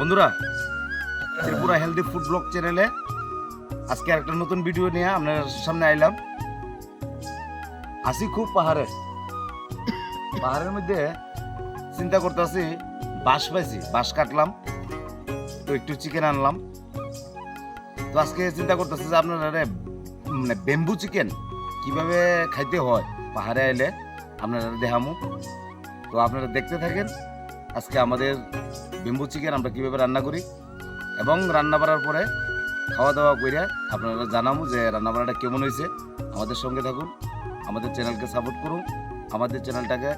বন্ধুরা Tripura healthy food blog চ্যানেলে আজকে একটা নতুন ভিডিও নিয়ে আপনার সামনে আইলাম। আসি খুব পাহাড়ে। পাহাড়ের মধ্যে চিন্তা করতেছি, বাঁশ পাইছি, বাঁশ কাটলাম, তো একটু চিকেন আনলাম। তো আজকে চিন্তা করতেছি যে আপনারা মানে বেম্বু চিকেন কীভাবে খাইতে হয়? পাহাড়ে আইলে আপনারা দেখামু। তো আপনারা দেখতে থাকেন, আজকে আমাদের বেম্বু চিকেন আমরা কীভাবে রান্না করি এবং রান্না করার পরে খাওয়া দাওয়া করে আপনারা জানাব যে রান্না বান্নাটা কেমন হয়েছে আমাদের সঙ্গে থাকুন, আমাদের চ্যানেলকে সাপোর্ট করুন, আমাদের চ্যানেলটাকে,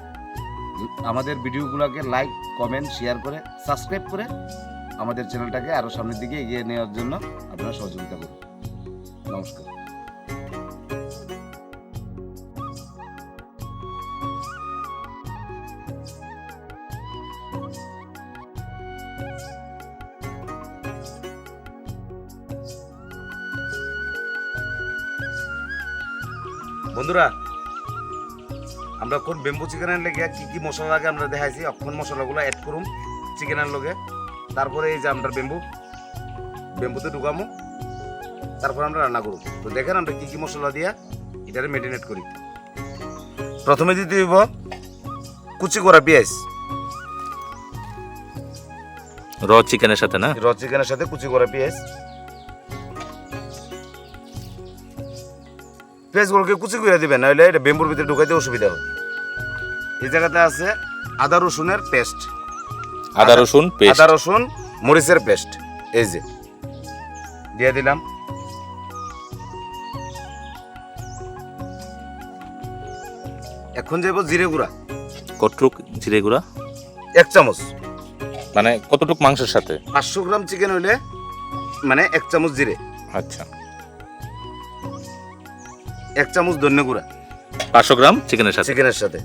আমাদের ভিডিওগুলোকে লাইক কমেন্ট শেয়ার করে সাবস্ক্রাইব করে আমাদের চ্যানেলটাকে আরও সামনের দিকে এগিয়ে নেওয়ার জন্য আপনারা সহযোগিতা করুন। নমস্কার। বন্ধুরা আমরা কোন বেম্বু চিকেনের লেগে কি কি মশলা লাগে আমরা দেখাইছি। অক্ষণ মশলাগুলো অ্যাড করুম চিকেনের লগে তারপরে এই যে আমরা বেম্বু বেম্বুতে ঢুকামু। তারপর আমরা রান্না করব তো দেখেন আমরা কি কি মশলা দিয়া এটারে মেরিনেট করি। প্রথমে দিতে দিব কুচি করা পেঁয়াজ। র চিকেনের সাথে না? র চিকেনের সাথে কুচি করা পেঁয়াজ। পেঁয়াজগুলোকে কুচি করে দিবেন নাহলে এটা বেম্বুর ভিতরে ঢুকাইতে অসুবিধা হয় এই জায়গাতে আছে আদা রসুনের পেস্ট। আদা রসুন পেস্ট। আদা রসুন মরিচের পেস্ট। এই যে দিয়ে দিলাম। এখন যাব জিরে গুঁড়া। কতটুক জিরে গুঁড়া? এক চামচ। মানে কতটুক মাংসের সাথে? পাঁচশো গ্রাম চিকেন হইলে মানে এক চামচ জিরে। আচ্ছা। এক চামচ ধনে গুঁড়া। পাঁচশো গ্রাম চিকেনের সাথে। চিকেনের সাথে।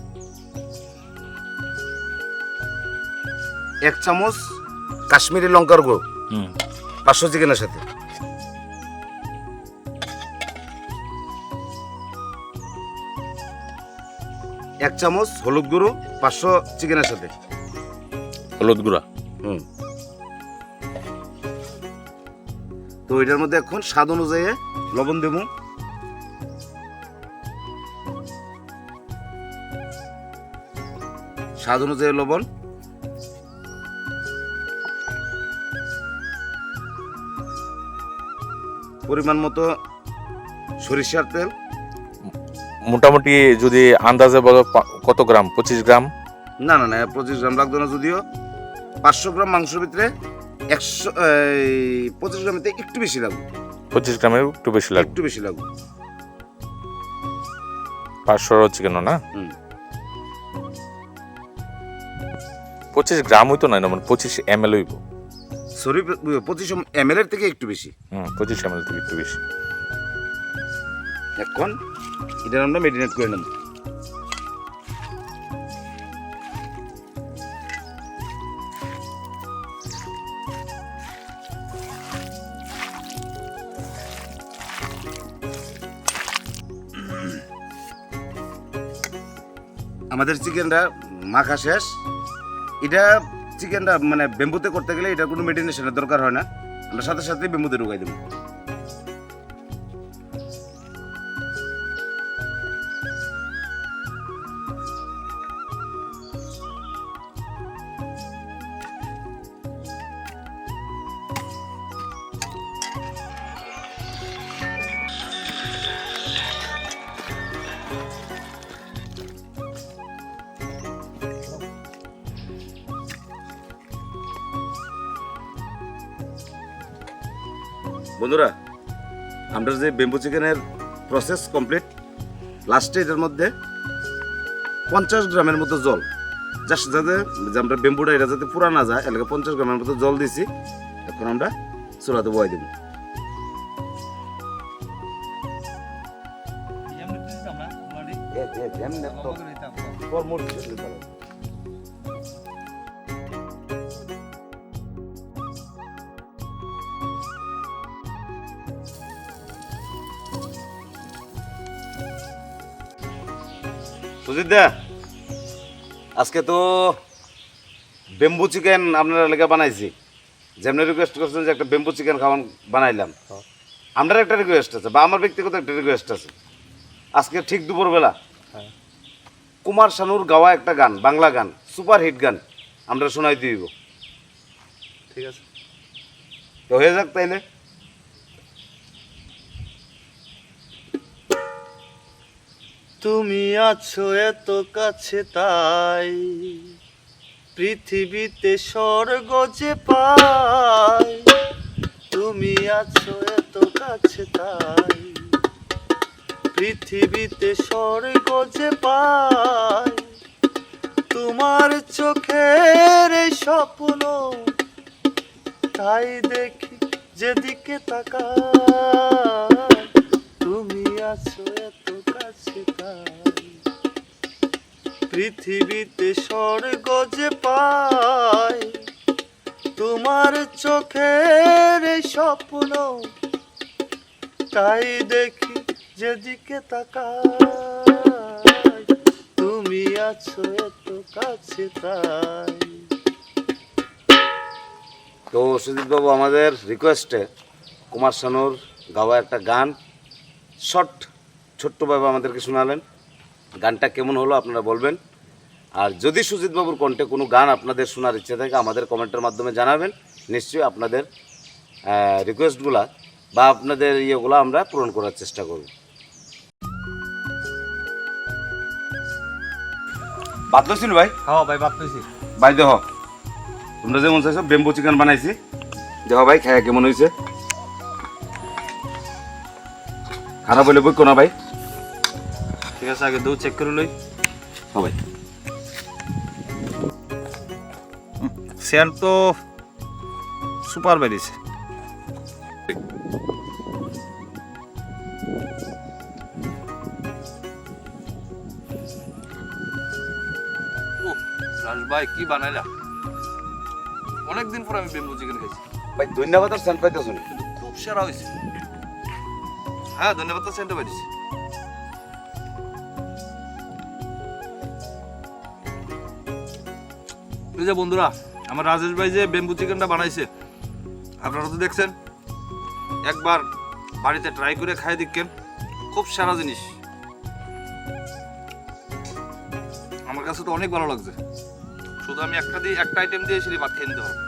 এক চামচ কাশ্মীরি লঙ্কার গুঁড়ো। হুম। পাঁচশো চিকেনের সাথে। এক চামচ হলুদ গুঁড়ো পাঁচশো চিকেনের সাথে। হলুদ গুঁড়া। হুম। তো এটার মধ্যে এখন স্বাদ অনুযায়ী লবণ দেব। স্বাদ অনুযায়ী লবণ। পরিমাণ মতো সরিষার তেল। মোটামুটি যদি আন্দাজে বলো কত গ্রাম? পঁচিশ গ্রাম? না না না পঁচিশ গ্রাম লাগতো না যদিও। পাঁচশো গ্রাম মাংসের ভিতরে একশো পঁচিশ গ্রামের একটু বেশি লাগবে। পঁচিশ গ্রামের একটু বেশি লাগবে। একটু বেশি লাগবে। পাঁচশো চিকেনও না? হুম। পঁচিশ গ্রাম হইতো না মানে পঁচিশ এম এল হইব সরি পঁচিশ এম এর থেকে একটু বেশি? হুম পঁচিশ এম এল থেকে একটু বেশি। এখন এটা আমরা মেরিনেট করে নেব। আমাদের চিকেনটা মাখা শেষ। এটা চিকেনটা মানে বেম্বুতে করতে গেলে এটা কোনো মেডিনেশনের দরকার হয় না। আমরা সাথে সাথে বেম্বুতে ঢুকাই দেবো। বন্ধুরা আমরা যে বেম্বু চিকেনের প্রসেস কমপ্লিট লাস্টে এটার মধ্যে পঞ্চাশ গ্রামের মতো জল জাস্ট যাতে যে আমরা বেম্বুটা এটা যাতে পুরা না যায় এলাকা পঞ্চাশ গ্রামের মতো জল দিছি এখন আমরা চুলাতে বয় দেব। সুজিত দা আজকে তো বেম্বু চিকেন আপনার এলাকা বানাইছি। যেমনি রিকোয়েস্ট করছেন যে একটা বেম্বু চিকেন খাওয়ান বানাইলাম। হ্যাঁ। আমার একটা রিকোয়েস্ট আছে বা আমার ব্যক্তিগত একটা রিকোয়েস্ট আছে। আজকে ঠিক দুপুরবেলা হ্যাঁ। কুমার শানুর গাওয়া একটা গান বাংলা গান সুপার হিট গান আমরা শোনাই দিব। ঠিক আছে। তো হয়ে যাক তাইলে। তুমি আছো এত কাছে তাই। পৃথিবীতে স্বর্গ যে পাই, তুমি আছো এত কাছে তাই। পৃথিবীতে স্বর্গ যে পাই, তোমার চোখের স্বপ্ন, তাই দেখি যেদিকে তাকাই। তুমি আছো এত কাছে পৃথিবীতে স্বর্গ যে পাই, তোমার চোখের স্বপ্ন, তাই দেখি যেদিকে তাকাই। তুমি আছো এত কাছে তাই। তো সুজিত বাবু, আমাদের রিকোয়েস্টে কুমার শানুর গাওয়া একটা গান। শর্ট ছোট্টভাবে আমাদেরকে শোনালেন। গানটা কেমন হলো আপনারা বলবেন। আর যদি সুজিত বাবুর কণ্ঠে কোনো গান আপনাদের শোনার ইচ্ছে থাকে আমাদের কমেন্টের মাধ্যমে জানাবেন। নিশ্চয়ই আপনাদের রিকোয়েস্টগুলা বা আপনাদের ইয়েগুলো আমরা পূরণ করার চেষ্টা করব। বাদ লইছিল ভাই? হ্যাঁ ভাই বাদ ভাই দেহ। তোমরা যেমন চাইছো বেম্বু চিকেন বানাইছি। দেহ ভাই খায়া কেমন হয়েছে খারাপ হলে বই কোনা ভাই? ঠিক আছে আগে দু চেক করে লই। হ্যাঁ ভাই। সেন্ট তো সুপার বেরিয়েছে। ভাই কি বানাইলা? অনেকদিন পর আমি বেম্বু চিকেন খাইছি। ভাই ধন্যবাদ আর সেন্ট পাইতেছো খুব সেরা হয়েছে হ্যাঁ ধন্যবাদ তো, সেন্টে পাইছি এই যে বন্ধুরা, আমার রাজেশ ভাই যে বেম্বু চিকেনটা বানাইছে, আপনারা তো দেখছেন, একবার বাড়িতে ট্রাই করে খাই দেখেন, খুব সেরা জিনিস। আমার কাছে তো অনেক ভালো লাগছে। শুধু আমি একটা দিয়ে, একটা আইটেম দিয়ে ভাত খেয়ে নিতে পারব।